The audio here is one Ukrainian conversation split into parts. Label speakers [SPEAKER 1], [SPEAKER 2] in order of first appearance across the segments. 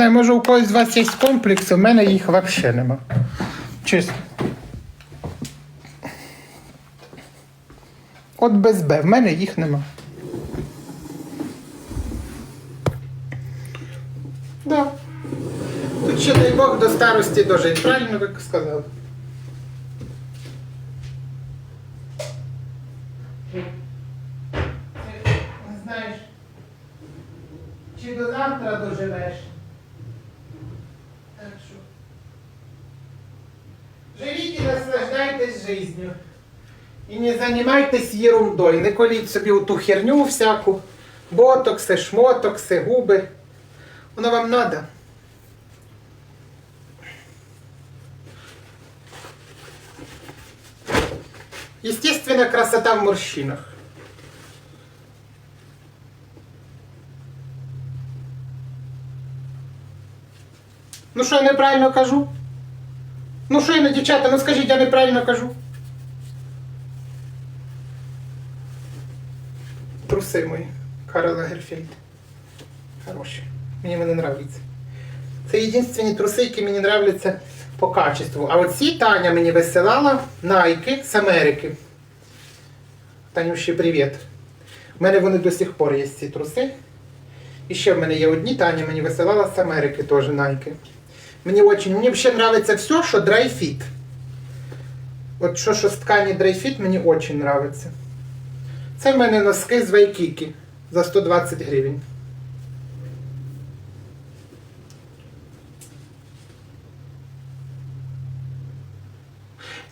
[SPEAKER 1] знаю, може у когось з вас є комплекси, у мене їх взагалі нема. Чесно. От без Б, в мене їх нема. Да. Тут ще дай Бог до старості дожить. Правильно ви сказали? Знаєш, чи до завтра доживеш. Так що. Живіть і наслаждайтесь жизнью. І не займайтесь ерундой. Не коліть собі ту херню всяку. Ботокси, шмотокси, губи. Воно вам надо. Естественно, красота в морщинах. Ну що я неправильно кажу? Ну що я не дівчата, ну скажіть, я неправильно кажу. Труси мої. Карл Лагерфельд. Хороші. Мені вони нравляться. Це єдинственні труси, які мені нравляться по качеству. А оці Таня мені висилала Nike з Америки. Танюші, привіт. У мене вони до сих пор є ці труси. І ще в мене є одні Таня мені висилала з Америки теж Nike. Мені очень, мені взагалі подобається все, dry fit. От що, що з ткані fit, мені дуже подобається. Це в мене носки з Вайкіки за 120 гривень.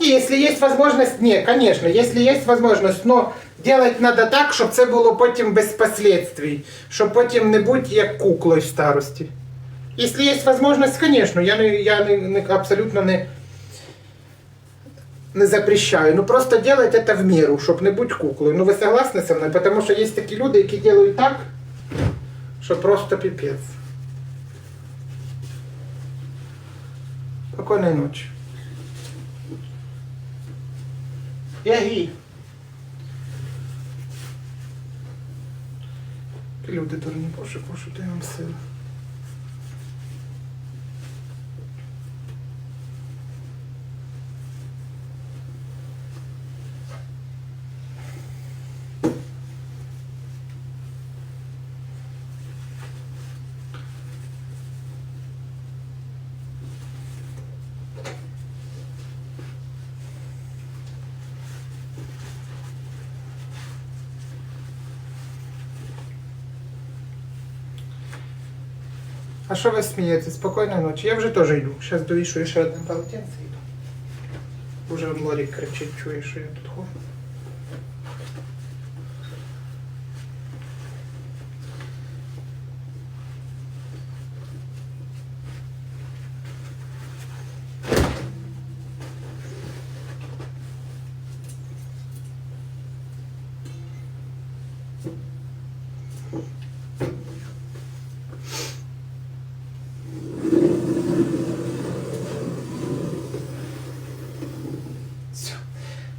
[SPEAKER 1] Не, если есть возможность, не, конечно, если есть возможность, но делать надо так, щоб це було потім без последствий, щоб потім не бути як куклою в старості. Если есть возможность, конечно, я, не, я не, не, абсолютно не, не запрещаю. Ну просто делать это в меру, щоб не бути куклою. Ну ви согласны со мною? Потому що є такі люди, які делают так, що просто пипец. Спокойной ночи. Я гей. Люди дурні, боже, боже, дай вам сили. А що ви смієтесь? Спокійної ночі. Я вже теж йду. Зараз довішую ще одне полотенце і йду. Уже Лорік кричить, чує, що я тут ходжу. Все.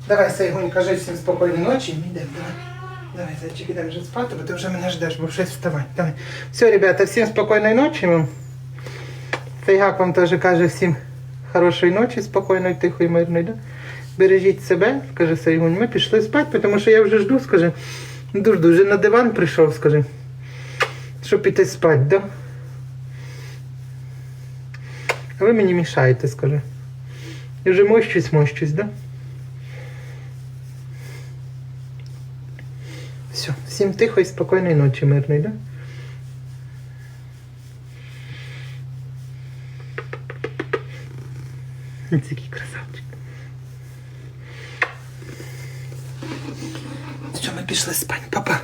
[SPEAKER 1] Давай, Сайгунь, кажи всім спокійної ночі ми йдемо. Давай. Давай, зайчик, ідемо вже спати, бо ти вже мене ждеш, бо в 6 вставай. Давай. Все, ребята, всім спокійної ночі. Сайгак вам теж каже всім хорошої ночі, спокійної, тихої, мирної. Да? Бережіть себе, каже Сайгунь. Ми пішли спати, тому що я вже жду, скажи. Жду, вже на диван прийшов, скажи. Щоб піти спати, да? А ви мені мішаєте, скажи. Я вже мощусь, мощусь, да? Все, всім тихо і спокійної ночі, мирної, да? Ось який красавчик. Що, ми пішли спать, папа.